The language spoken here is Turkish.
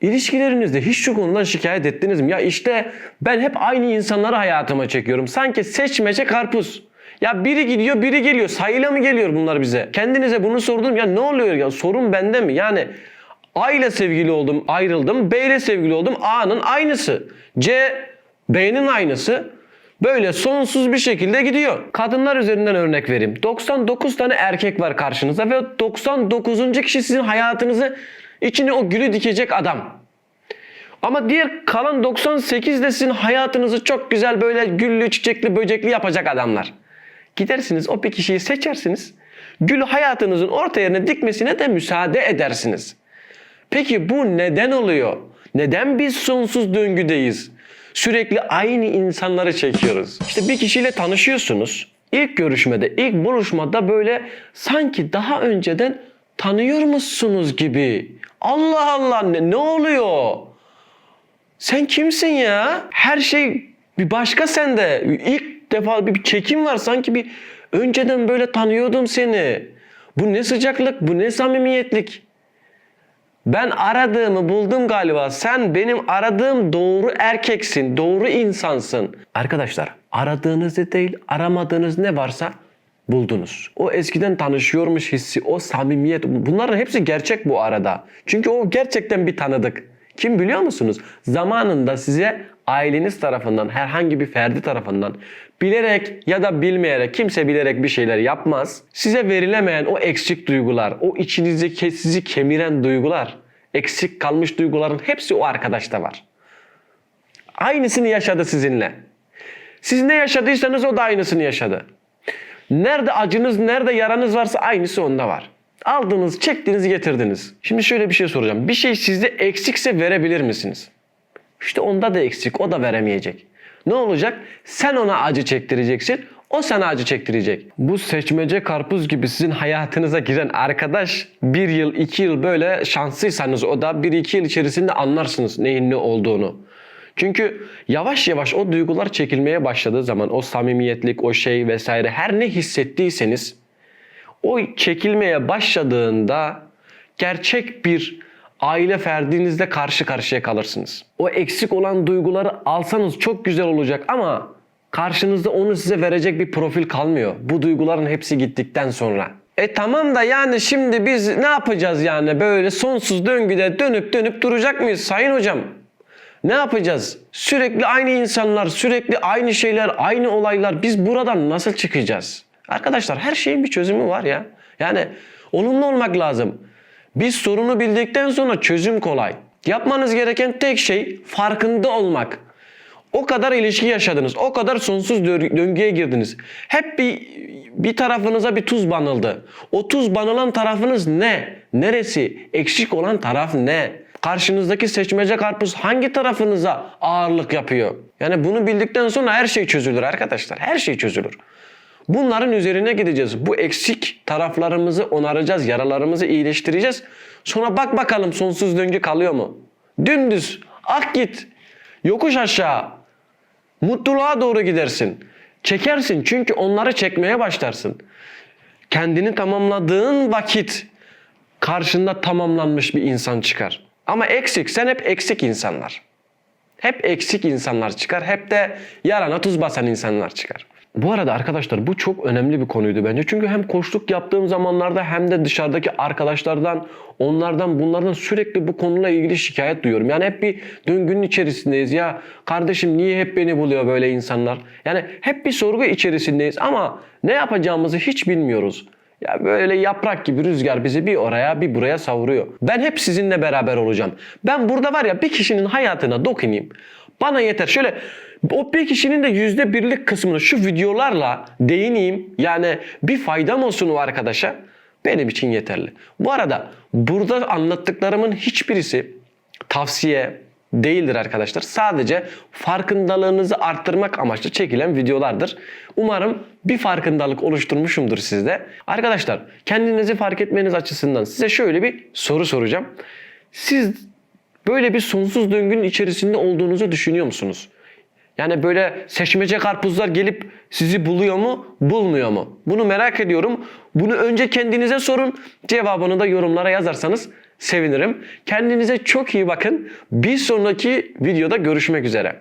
İlişkilerinizde hiç şu konudan şikayet ettiniz mi? Ya işte ben hep aynı insanları hayatıma çekiyorum. Sanki seçmece karpuz. Ya biri gidiyor biri geliyor. Sayıyla mı geliyor bunlar bize? Kendinize bunu sordum. Ya ne oluyor ya? Sorun bende mi? Yani A ile sevgili oldum ayrıldım. B ile sevgili oldum. A'nın aynısı. C B'nin aynısı. Böyle sonsuz bir şekilde gidiyor. Kadınlar üzerinden örnek vereyim. 99 tane erkek var karşınızda ve 99. kişi sizin hayatınızı içine o gülü dikecek adam. Ama diğer kalan 98 de sizin hayatınızı çok güzel böyle güllü, çiçekli, böcekli yapacak adamlar. Gidersiniz o bir kişiyi seçersiniz. Gülü hayatınızın orta yerine dikmesine de müsaade edersiniz. Peki bu neden oluyor? Neden biz sonsuz döngüdeyiz? Sürekli aynı insanları çekiyoruz. İşte bir kişiyle tanışıyorsunuz. İlk görüşmede, ilk buluşmada böyle sanki daha önceden tanıyormuşsunuz gibi. Allah Allah ne, ne oluyor? Sen kimsin ya? Her şey bir başka sende. İlk defa bir çekim var sanki bir önceden böyle tanıyordum seni. Bu ne sıcaklık, bu ne samimiyetlik. Ben aradığımı buldum galiba. Sen benim aradığım doğru erkeksin, doğru insansın. Arkadaşlar aradığınızı değil aramadığınız ne varsa buldunuz. O eskiden tanışıyormuş hissi, o samimiyet bunların hepsi gerçek bu arada. Çünkü o gerçekten bir tanıdık. Kim biliyor musunuz? Zamanında size aileniz tarafından, herhangi bir ferdi tarafından bilerek ya da bilmeyerek kimse bilerek bir şeyler yapmaz. Size verilemeyen o eksik duygular, o içinizdeki sizi kemiren duygular, eksik kalmış duyguların hepsi o arkadaşta var. Aynısını yaşadı sizinle. Siz ne yaşadıysanız o da aynısını yaşadı. Nerede acınız, nerede yaranız varsa aynısı onda var. Aldınız, çektiniz, getirdiniz. Şimdi şöyle bir şey soracağım. Bir şey sizde eksikse verebilir misiniz? İşte onda da eksik, o da veremeyecek. Ne olacak? Sen ona acı çektireceksin, o sana acı çektirecek. Bu seçmece karpuz gibi sizin hayatınıza giren arkadaş bir yıl, iki yıl böyle şanslıysanız o da bir iki yıl içerisinde anlarsınız neyin ne olduğunu. Çünkü yavaş yavaş o duygular çekilmeye başladığı zaman o samimiyetlik, o şey vesaire her ne hissettiyseniz o çekilmeye başladığında gerçek bir aile ferdinizle karşı karşıya kalırsınız. O eksik olan duyguları alsanız çok güzel olacak ama karşınızda onu size verecek bir profil kalmıyor. Bu duyguların hepsi gittikten sonra. E tamam da yani şimdi biz ne yapacağız yani böyle sonsuz döngüde dönüp dönüp duracak mıyız sayın hocam? Ne yapacağız? Sürekli aynı insanlar, sürekli aynı şeyler, aynı olaylar. Biz buradan nasıl çıkacağız? Arkadaşlar her şeyin bir çözümü var ya. Yani olumlu olmak lazım. Biz sorunu bildikten sonra çözüm kolay. Yapmanız gereken tek şey farkında olmak. O kadar ilişki yaşadınız. O kadar sonsuz dö- döngüye girdiniz. Hep bir bir tarafınıza bir tuz banıldı. O tuz banılan tarafınız ne? Neresi? Eksik olan taraf ne? Karşınızdaki seçmece karpuz hangi tarafınıza ağırlık yapıyor? Yani bunu bildikten sonra her şey çözülür arkadaşlar. Her şey çözülür. Bunların üzerine gideceğiz. Bu eksik taraflarımızı onaracağız, yaralarımızı iyileştireceğiz. Sonra bak bakalım sonsuz döngü kalıyor mu? Dümdüz, ak git, yokuş aşağı, mutluluğa doğru gidersin. Çekersin çünkü onları çekmeye başlarsın. Kendini tamamladığın vakit karşında tamamlanmış bir insan çıkar. Ama eksik, sen hep eksik insanlar. Hep eksik insanlar çıkar. Hep de yarana tuz basan insanlar çıkar. Bu arada arkadaşlar bu çok önemli bir konuydu bence. Çünkü hem koçluk yaptığım zamanlarda hem de dışarıdaki arkadaşlardan, onlardan, bunlardan sürekli bu konuyla ilgili şikayet duyuyorum. Yani hep bir döngünün içerisindeyiz. Ya kardeşim niye hep beni buluyor böyle insanlar? Yani hep bir sorgu içerisindeyiz ama ne yapacağımızı hiç bilmiyoruz. Ya böyle yaprak gibi rüzgar bizi bir oraya bir buraya savuruyor. Ben hep sizinle beraber olacağım. Ben burada var ya bir kişinin hayatına dokunayım. Bana yeter. Şöyle o bir kişinin de yüzde birlik kısmını şu videolarla değineyim. Yani bir faydam olsun o arkadaşa. Benim için yeterli. Bu arada burada anlattıklarımın hiçbirisi tavsiye değildir arkadaşlar. Sadece farkındalığınızı arttırmak amaçlı çekilen videolardır. Umarım bir farkındalık oluşturmuşumdur sizde. Arkadaşlar kendinizi fark etmeniz açısından size şöyle bir soru soracağım. Siz böyle bir sonsuz döngünün içerisinde olduğunuzu düşünüyor musunuz? Yani böyle seçmece karpuzlar gelip sizi buluyor mu, bulmuyor mu? Bunu merak ediyorum. Bunu önce kendinize sorun. Cevabını da yorumlara yazarsanız sevinirim. Kendinize çok iyi bakın. Bir sonraki videoda görüşmek üzere.